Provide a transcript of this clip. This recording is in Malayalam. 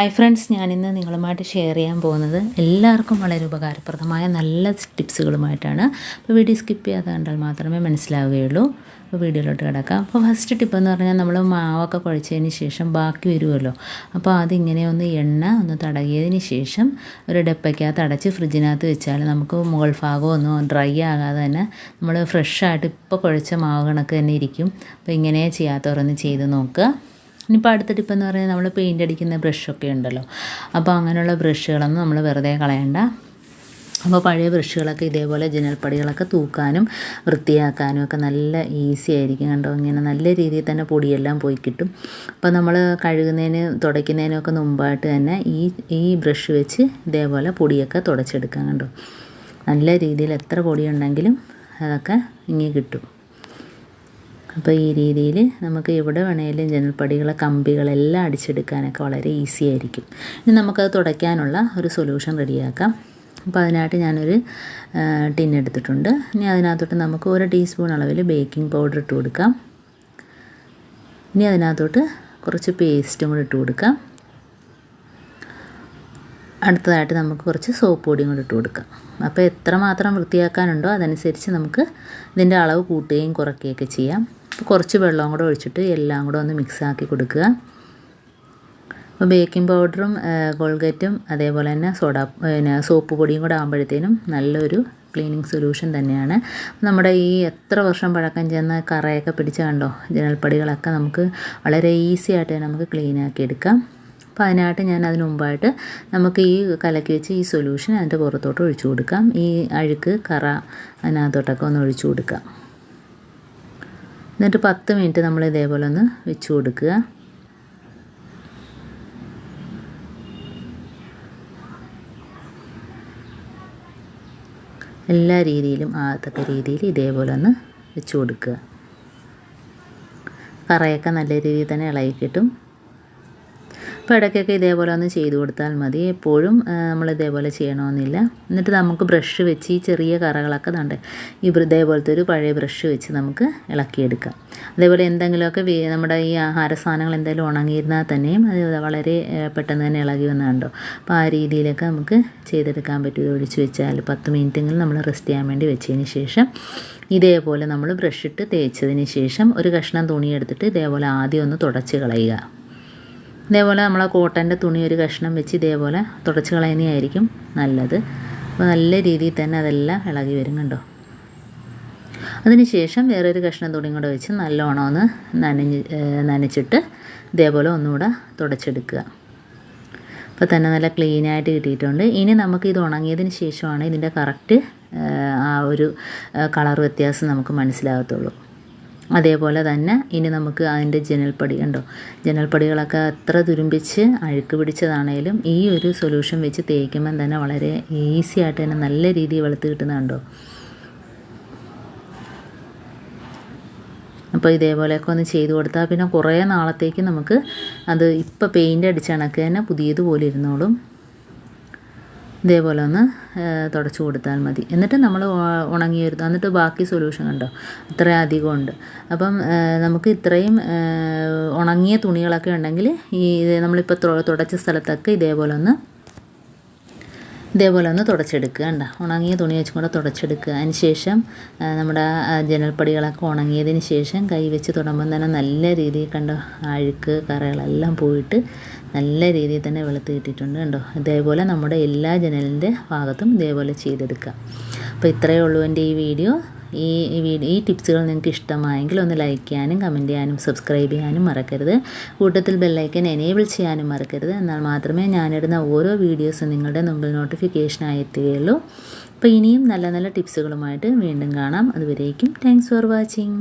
ഹായ് ഫ്രണ്ട്സ് ഞാനിന്ന് നിങ്ങളുമായിട്ട് ഷെയർ ചെയ്യാൻ പോകുന്നത് എല്ലാവർക്കും വളരെ ഉപകാരപ്രദമായ നല്ല ടിപ്സുകളുമായിട്ടാണ് അപ്പോൾ വീഡിയോ സ്കിപ്പ് ചെയ്യാതെ കണ്ടാൽ മാത്രമേ മനസ്സിലാവുകയുള്ളൂ. അപ്പോൾ വീഡിയോയിലോട്ട് കിടക്കാം. അപ്പോൾ ഫസ്റ്റ് ടിപ്പ് എന്ന് പറഞ്ഞാൽ നമ്മൾ മാവൊക്കെ കുഴച്ചതിന് ശേഷം ബാക്കി വരുമല്ലോ. അപ്പോൾ അതിങ്ങനെ ഒന്ന് എണ്ണ ഒന്ന് തടകിയതിന് ശേഷം ഒരു ഡപ്പയ്ക്കകത്ത് അടച്ച് ഫ്രിഡ്ജിനകത്ത് വെച്ചാൽ നമുക്ക് മുകൾ ഭാഗം ഒന്നും ഡ്രൈ ആകാതെ തന്നെ നമ്മൾ ഫ്രഷായിട്ട് ഇപ്പോൾ കുഴച്ച മാവ് കണക്ക് തന്നെ ഇരിക്കും. അപ്പോൾ ഇങ്ങനെ ചെയ്യാത്തവരൊന്ന് ചെയ്ത് നോക്കുക. ഇനിയിപ്പോൾ അടുത്ത ടിപ്പ് എന്ന് പറയുന്നത് നമ്മൾ പെയിന്റ് അടിക്കുന്ന ബ്രഷൊക്കെ ഉണ്ടല്ലോ. അപ്പോൾ അങ്ങനെയുള്ള ബ്രഷുകളൊന്നും നമ്മൾ വെറുതെ കളയണ്ട. അപ്പോൾ പഴയ ബ്രഷുകളൊക്കെ ഇതേപോലെ ജനൽപ്പടികളൊക്കെ തൂക്കാനും വൃത്തിയാക്കാനും ഒക്കെ നല്ല ഈസി ആയിരിക്കും കണ്ടോ? ഇങ്ങനെ നല്ല രീതിയിൽ തന്നെ പൊടിയെല്ലാം പോയി കിട്ടും. അപ്പോൾ നമ്മൾ കഴുകുന്നതിന് തുടയ്ക്കുന്നതിനൊക്കെ മുമ്പായിട്ട് തന്നെ ഈ ഈ ബ്രഷ് വെച്ച് ഇതേപോലെ പൊടിയൊക്കെ തുടച്ചെടുക്കാം കണ്ടോ? നല്ല രീതിയിൽ എത്ര പൊടിയുണ്ടെങ്കിലും അതൊക്കെ ഇങ്ങനെ കിട്ടും. അപ്പോൾ ഈ രീതിയിൽ നമുക്ക് എവിടെ വേണേലും ജനൽപ്പടികളെ കമ്പികളെല്ലാം അടിച്ചെടുക്കാനൊക്കെ വളരെ ഈസി ആയിരിക്കും. ഇനി നമുക്കത് തുടയ്ക്കാനുള്ള ഒരു സൊല്യൂഷൻ റെഡിയാക്കാം. അപ്പോൾ അതിനായിട്ട് ഞാനൊരു ടിൻ എടുത്തിട്ടുണ്ട്. ഇനി അതിനകത്തോട്ട് നമുക്ക് ഒരു ടീസ്പൂൺ അളവിൽ ബേക്കിംഗ് പൗഡർ ഇട്ട് കൊടുക്കാം. ഇനി അതിനകത്തോട്ട് കുറച്ച് പേസ്റ്റും കൂടി ഇട്ട് കൊടുക്കാം. അടുത്തതായിട്ട് നമുക്ക് കുറച്ച് സോപ്പ് പൊടിയും കൂടി ഇട്ട് കൊടുക്കാം. അപ്പോൾ എത്രമാത്രം വൃത്തിയാക്കാനുണ്ടോ അതനുസരിച്ച് നമുക്ക് ഇതിന്റെ അളവ് കൂട്ടുകയും കുറയ്ക്കുകയൊക്കെ ചെയ്യാം. കുറച്ച് വെള്ളവും കൂടെ ഒഴിച്ചിട്ട് എല്ലാം കൂടെ ഒന്ന് മിക്സാക്കി കൊടുക്കുക. അപ്പോൾ ബേക്കിംഗ് പൗഡറും കോൾഗേറ്റും അതേപോലെ തന്നെ സോഡ പിന്നെ സോപ്പ് പൊടിയും കൂടെ ആകുമ്പോഴത്തേനും നല്ലൊരു ക്ലീനിങ് സൊല്യൂഷൻ തന്നെയാണ്. നമ്മുടെ ഈ എത്ര വർഷം പഴക്കം ചെന്ന കറയൊക്കെ പിടിച്ച കണ്ടോ? ജനൽപ്പടികളൊക്കെ നമുക്ക് വളരെ ഈസി ആയിട്ട് നമുക്ക് ക്ലീൻ ആക്കി എടുക്കാം. അപ്പോൾ അതിനായിട്ട് ഞാൻ അതിന് മുമ്പായിട്ട് നമുക്ക് ഈ കലക്കി വെച്ച് ഈ സൊല്യൂഷൻ അതിന്റെ പുറത്തോട്ട് ഒഴിച്ചു കൊടുക്കാം. ഈ അഴുക്ക് കറ അതിനകത്തോട്ടൊക്കെ ഒന്ന് ഒഴിച്ചു കൊടുക്കാം. എന്നിട്ട് പത്ത് മിനിറ്റ് നമ്മൾ ഇതേപോലെ ഒന്ന് വെച്ച് കൊടുക്കുക. എല്ലാ രീതിയിലും ആകത്തക്ക രീതിയിൽ ഇതേപോലെ ഒന്ന് വെച്ച് കൊടുക്കുക. കറയൊക്കെ നല്ല രീതിയിൽ തന്നെ ഇളകി കിട്ടും. അപ്പോൾ ഇടയ്ക്കൊക്കെ ഇതേപോലെ ഒന്ന് ചെയ്തു കൊടുത്താൽ മതി. എപ്പോഴും നമ്മൾ ഇതേപോലെ ചെയ്യണമെന്നില്ല എന്നിട്ട് നമുക്ക് ബ്രഷ് വെച്ച് ഈ ചെറിയ കറകളൊക്കെ നണ്ട് ഈ ഇതേപോലത്തെ ഒരു പഴയ ബ്രഷ് വെച്ച് നമുക്ക് ഇളക്കിയെടുക്കാം. അതേപോലെ എന്തെങ്കിലുമൊക്കെ നമ്മുടെ ഈ ആഹാര സാധനങ്ങൾ എന്തെങ്കിലും ഉണങ്ങിയിരുന്നാൽ തന്നെയും അത് വളരെ പെട്ടെന്ന് തന്നെ ഇളകി വന്നുണ്ടോ? അപ്പോൾ ആ രീതിയിലൊക്കെ നമുക്ക് ചെയ്തെടുക്കാൻ പറ്റും. ഇത് ഒഴിച്ച് വെച്ചാൽ പത്ത് മിനിറ്റെങ്കിലും നമ്മൾ റെസ്റ്റ് ചെയ്യാൻ വേണ്ടി വെച്ചതിന് ശേഷം ഇതേപോലെ നമ്മൾ ബ്രഷ് ഇട്ട് തേച്ചതിന് ശേഷം ഒരു കഷ്ണം തുണി എടുത്തിട്ട് ഇതേപോലെ ആദ്യം ഒന്ന് തുടച്ച് കളയുക. ഇതേപോലെ നമ്മൾ ആ കോട്ടന്റെ തുണി ഒരു കഷ്ണം വെച്ച് ഇതേപോലെ തുടച്ച് കളയുന്നതായിരിക്കും നല്ലത്. അപ്പോൾ നല്ല രീതിയിൽ തന്നെ അതെല്ലാം ഇളകി വരും കണ്ടോ? അതിനുശേഷം വേറൊരു കഷ്ണം തുണിയും കൂടെ വെച്ച് നല്ലോണം ഒന്ന് നനഞ്ഞ് നനച്ചിട്ട് ഇതേപോലെ ഒന്നുകൂടെ തുടച്ചെടുക്കുക. അപ്പോൾ തന്നെ നല്ല ക്ലീനായിട്ട് കിട്ടിയിട്ടുണ്ട്. ഇനി നമുക്ക് ഇത് ഉണങ്ങിയതിന് ശേഷമാണ് ഇതിന്റെ കറക്റ്റ് ആ ഒരു കളർ വ്യത്യാസം നമുക്ക് മനസ്സിലാകത്തുള്ളൂ. അതേപോലെ തന്നെ ഇനി നമുക്ക് അതിന്റെ ജനൽപ്പടി ഉണ്ടോ ജനൽപ്പടികളൊക്കെ എത്ര തുരുമ്പിച്ച് അഴുക്ക് പിടിച്ചതാണേലും ഈ ഒരു സൊല്യൂഷൻ വെച്ച് തേക്കുമ്പം തന്നെ വളരെ ഈസി ആയിട്ട് തന്നെ നല്ല രീതിയിൽ വെളുത്ത് കിട്ടുന്നുണ്ടോ അപ്പോൾ ഇതേപോലെയൊക്കെ ഒന്ന് ചെയ്തു കൊടുത്താൽ പിന്നെ കുറേ നാളത്തേക്ക് നമുക്ക് അത് ഇപ്പോൾ പെയിന്റ് അടിച്ച കണക്ക് തന്നെ പുതിയതുപോലെ ഇരുന്നോളും. ഇതേപോലെ ഒന്ന് തുടച്ചു കൊടുത്താൽ മതി. എന്നിട്ട് നമ്മൾ ഉണങ്ങിയെടുത്ത് എന്നിട്ട് ബാക്കി സൊല്യൂഷൻ കണ്ടോ? ഇത്രയും അധികം ഉണ്ട്. അപ്പം നമുക്ക് ഇത്രയും ഉണങ്ങിയ തുണികളൊക്കെ ഉണ്ടെങ്കിൽ ഈ നമ്മളിപ്പോൾ തുടച്ച സ്ഥലത്തൊക്കെ ഇതേപോലെ ഒന്ന് ഇതേപോലെ ഒന്ന് തുടച്ചെടുക്കുക കണ്ട? ഉണങ്ങിയ തുണി വെച്ചും കൂടെ തുടച്ചെടുക്കുക. അതിന് ശേഷം നമ്മുടെ ജനൽപ്പടികളൊക്കെ ഉണങ്ങിയതിന് ശേഷം കൈ വെച്ച് തുടങ്ങുമ്പോൾ തന്നെ നല്ല രീതിയിൽ കണ്ടോ അഴുക്ക് കറകളെല്ലാം പോയിട്ട് നല്ല രീതിയിൽ തന്നെ വെളുത്ത് കിട്ടിയിട്ടുണ്ട് കണ്ടോ? ഇതേപോലെ നമ്മുടെ എല്ലാ ജനലിന്റെ ഭാഗത്തും ഇതേപോലെ ചെയ്തെടുക്കുക. അപ്പോൾ ഇത്രയേ ഉള്ളൂ എന്റെ ഈ വീഡിയോ. ഈ വീഡിയോ ഈ ടിപ്സുകൾ നിങ്ങൾക്ക് ഇഷ്ടമായെങ്കിൽ ഒന്ന് ലൈക്ക് ചെയ്യാനും കമന്റ് ചെയ്യാനും സബ്സ്ക്രൈബ് ചെയ്യാനും മറക്കരുത്. കൂട്ടത്തിൽ ബെല്ലൈക്കൻ എനേബിൾ ചെയ്യാനും മറക്കരുത്. എന്നാൽ മാത്രമേ ഞാനിടുന്ന ഓരോ വീഡിയോസും നിങ്ങളുടെ മുമ്പിൽ നോട്ടിഫിക്കേഷനായി എത്തുകയുള്ളൂ. അപ്പോൾ ഇനിയും നല്ല നല്ല ടിപ്സുകളുമായിട്ട് വീണ്ടും കാണാം. അതുവരേക്കും താങ്ക്സ് ഫോർ വാച്ചിങ്